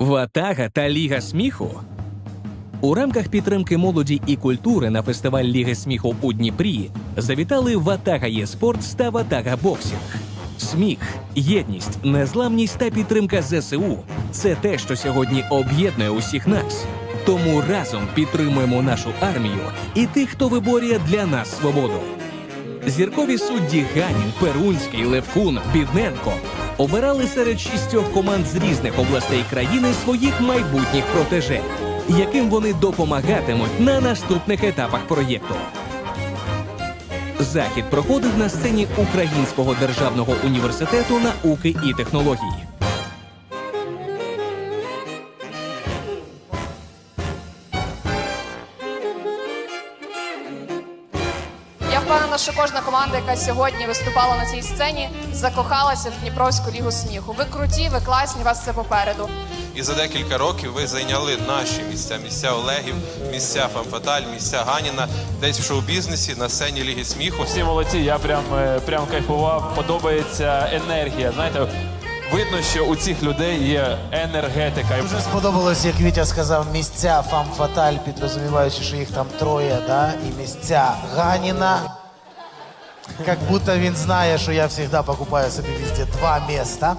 Ватага та Ліга сміху. У рамках підтримки молоді і культури на фестиваль Ліги сміху у Дніпрі завітали Ватага Єспортс та Ватага Боксінг. Сміх, єдність, незламність та підтримка ЗСУ це те, що сьогодні об'єднує усіх нас. Тому разом підтримуємо нашу армію і тих, хто виборює для нас свободу. Зіркові судді Ганін, Перунський, Левкун, Бідненко обирали серед шістьох команд з різних областей країни своїх майбутніх протеже, яким вони допомагатимуть на наступних етапах проєкту. Захід проходив на сцені Українського державного університету науки і технологій. Впевнена, що кожна команда, яка сьогодні виступала на цій сцені, закохалася в Дніпровську лігу сміху. Ви круті, ви класні, у вас все попереду. І за декілька років ви зайняли наші місця, місця Олегів, місця Фамфаталь, місця Ганіна, десь в шоу-бізнесі на сцені Ліги сміху. Всі молодці, я прям, е, прям кайфував. Подобається енергія. Знаєте, видно, що у цих людей є енергетика. Дуже сподобалось, як Вітя сказав, місця фамфаталь, підрозуміваючи, що їх там троє, да? і місця Ганіна. Как будто він знає, що я завжди покупаю собі везде два міста.